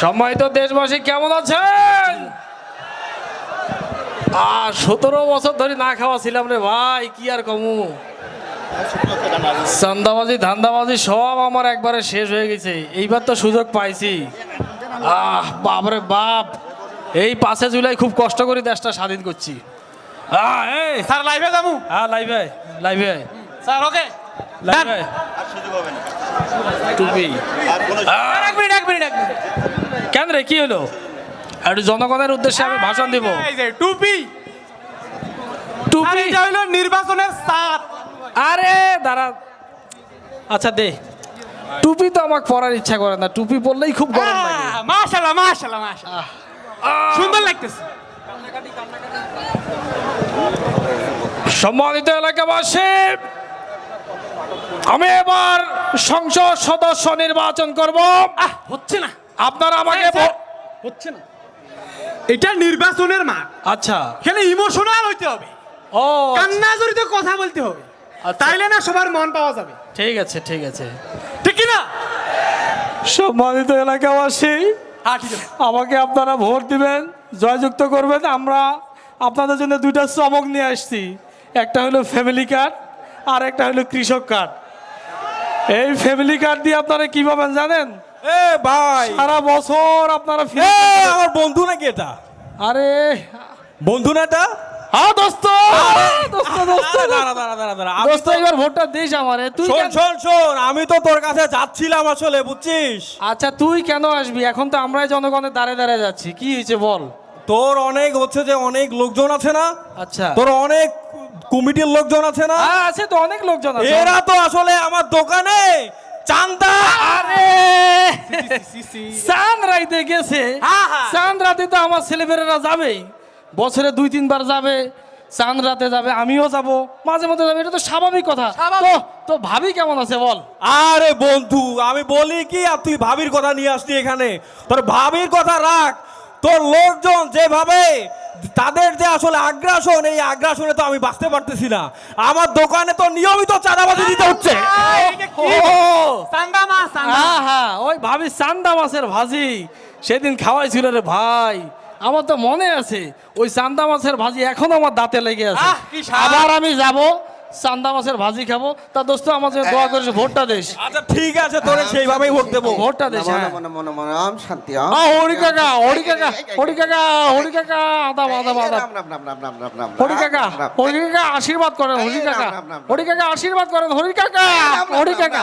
সম্মানিত দেশবাসী কেমন আছেন? আর সতেরো বছর ধরে না খাওয়া ছিলাম রে ভাই কি আর কমু? চান্দাবাজি ধান্দাবাজি সব আমার একবারে শেষ হয়ে গেছে। এইবার তো সুযোগ পাইছি। আহ বাপরে বাপ। এই পাঁচে জুলাই খুব কষ্ট করে দেশটা স্বাধীন করছি। এই। স্যার লাইভে যাব? হ্যাঁ লাইভে লাইভে স্যার ওকে। লাইভে টুপি এক মিনিট এক মিনিট এক মিনিট। কেন রে কি হলো? একটু জনগণের উদ্দেশ্যে আমি ভাষণ দিব। টুপি। টুপি? হলো নির্বাচনের সাত আরে দাঁড়া। আচ্ছা দে। টুপি তো আমাকে পরার ইচ্ছা করে না। টুপি পরলেই খুব গরম লাগে। মাশাল্লাহ মাশাল্লাহ মাশাল্লাহ সুন্দর লাগতেছে। সম্মানিত এলাকাবাসী আমি এবার সংসদ সদস্য নির্বাচন করব। হচ্ছে না। আপনারা আমাকে স্যার, হচ্ছে না। এটা নির্বাচনের মাঠ। আচ্ছা। এখানে ইমোশনাল হইতে হবে। ও কান্না জড়িত কথা বলতে হবে। আচ্ছা। তাইলে না সবার মন পাওয়া যাবে। ঠিক আছে ঠিক আছে। ঠিক কি না সম্মানিত এলাকাবাসী হ্যাঁ ঠিক আছে। আমাকে আপনারা ভোট দিবেন জয়যুক্ত করবেন। আমরা আপনাদের জন্য দুইটা চমক নিয়ে আসছি। একটা হলো ফ্যামিলি কার্ড আর একটা হলো কৃষক কার্ড এই ফ্যামিলি কার্ড দিয়ে আপনারা কি পাবেন জানেন? এ ভাই। সারা বছর আপনারা ফিরে আমার বন্ধু নাকি এটা? আরে বন্ধু না এটা? হ্যাঁ দোস্ত! দোস্ত দোস্ত দাঁড়া দাঁড়া দাঁড়া দাঁড়া দোস্ত এবার ভোটটা দিস আমারে। তুই শোন শোন শোন আমি তো তোর কাছে যাচ্ছিলাম আসলে বুঝছিস? আচ্ছা তুই কেন আসবি? এখন তো আমরাই জনগণের দাঁড়ে দাঁড়ে যাচ্ছি। কি হয়েছে বল? তোর অনেক হচ্ছে যে অনেক লোকজন আছে না? আচ্ছা। তোর অনেক কমিটির লোকজন আছে না? আছে তো অনেক লোকজন আছে। এরা তো আসলে আমার দোকানে। চান্দা। আরে। চাঁদ রাইতে গেছে। চাঁদ রাতে তো আমার ছেলেমেয়েরা যাবেই বছরে দুই তিনবার যাবে। চাঁদ রাতে যাবে আমিও যাব। মাঝে মধ্যে যাবে এটা তো স্বাভাবিক কথা। তো তো ভাবি কেমন আছে বল? আরে বন্ধু আমি বলি কি আর তুই ভাবির কথা নিয়ে আসলি এখানে। তোর ভাবির কথা রাখ। তোর লোকজন যেভাবে তাদের যে আসলে আগ্রাসন এই আগ্রাসনে তো আমি বাঁচতে পারতেছি না। আমার দোকানে তো নিয়মিত চাঁদাবাজি দিতে হচ্ছে। হ্যাঁ হ্যাঁ ওই ভাবি চান্দা মাছের ভাজি সেদিন খাওয়াইছিল রে ভাই। আমার তো মনে আছে ওই চান্দা মাছের ভাজি এখনও আমার দাঁতে লেগে আছে। আবার আমি যাব চান্দা মাছের ভাজি খাব তা দোস্ত আমার জন্য দোয়া করিস ভোটটা দেশ আচ্ছা ঠিক আছে তোরে সেইভাবেই ভোট দেবো ভোটটা দিস হ্যাঁ মনে মনে মনে আম শান্তি আম আ, হরি কাকা হরি কাকা হরি কাকা হরি কাকা রাম রাম রাম হরি কাকা। হরি কাকা আশীর্বাদ করেন হরি কাকা। হরি কাকা আশীর্বাদ করেন হরি কাকা হরি কাকা।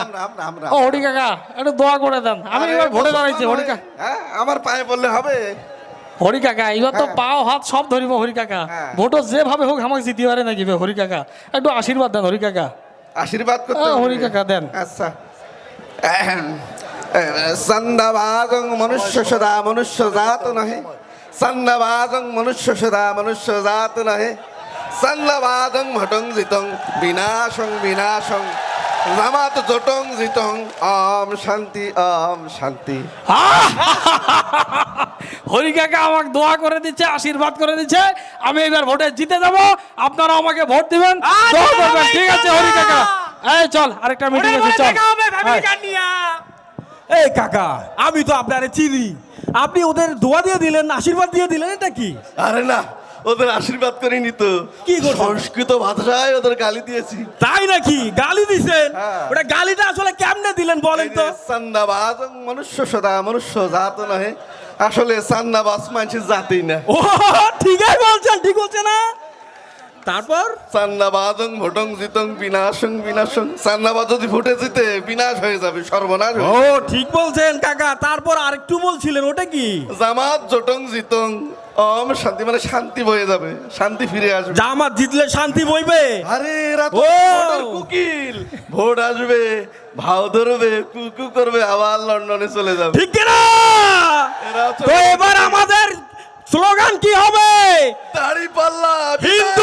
ও হরি কাকা একটু দোয়া করে দেন আমি এবার ভোটে দাঁড়াইছি হরি কাকা হ্যাঁ আমার পায়ে বললে হবে হরি কাকা এবার তো হ্যাঁ। পাও হাত সব ধরিব হরি কাকা। হ্যাঁ। ভোটও যেভাবে হোক আমাকে জিতে পারে নাকি বে, হরি কাকা। একটু আশীর্বাদ দেন হরি কাকা। আশীর্বাদ করতে হরি কাকা দেন। আচ্ছা। সন্দাবাদং মনুষ্য সদা মনুষ্য জাত নহে। সন্দাবাদং মনুষ্য সদা মনুষ্য জাত নহে। সন্দাবাদং ভটং জিতং বিনাশং বিনাশং। জামাত জটং জিতং অম শান্তি অম শান্তি! হরি কাকা আমাকে দোয়া করে দিচ্ছে আশীর্বাদ করে দিচ্ছে আমি এবার ভোটে জিতে যাব আপনারা আমাকে ভোট দিবেন। ঠিক আছে! হরি কাকা এই চল আরেকটা মিটিং আছে চল। নিয়া। এই কাকা আমি তো আপনারে চিনি। আপনি ওদের দোয়া দিয়ে দিলেন আশীর্বাদ দিয়ে দিলেন এটা কি? আরে না ওদের আশীর্বাদ করে তো কি? সংস্কৃত ভাষায় ওদের গালি দিয়েছি। তাই নাকি? গালি দিছেন? হ্যাঁ। ওটা গালিটা আসলে কেমনে দিলেন বলেন তো? সান্নাবাজ মনুষ্য সদা মনুষ্য জাত নহে। আসলে সান্নাবাজ মানুষের জাতেই না। ও ঠিকই বলছেন ঠিক বলছে না? তারপর? সান্নাবাজং ভোটং জিতং বিনাশং বিনাশং। সান্নাবাজ যদি ভোটে জিতে বিনাশ হয়ে যাবে সর্বনাশ ও ঠিক বলছেন কাকা। তারপর আরেকটু বলছিলেন ওটা কি? জামাত জটং জিতং। শান্তি মানে শান্তি বয়ে যাবে শান্তি ফিরে আসবে। জামাত জিতলে শান্তি বইবে। আরে! কুকিল। ভোট আসবে ভাও ধরবে কুকু করবে আবার লন্ডনে চলে যাবে। ঠিক না তো এবার আমাদের স্লোগান কি হবে? দাড়ি পাল্লা হিন্দু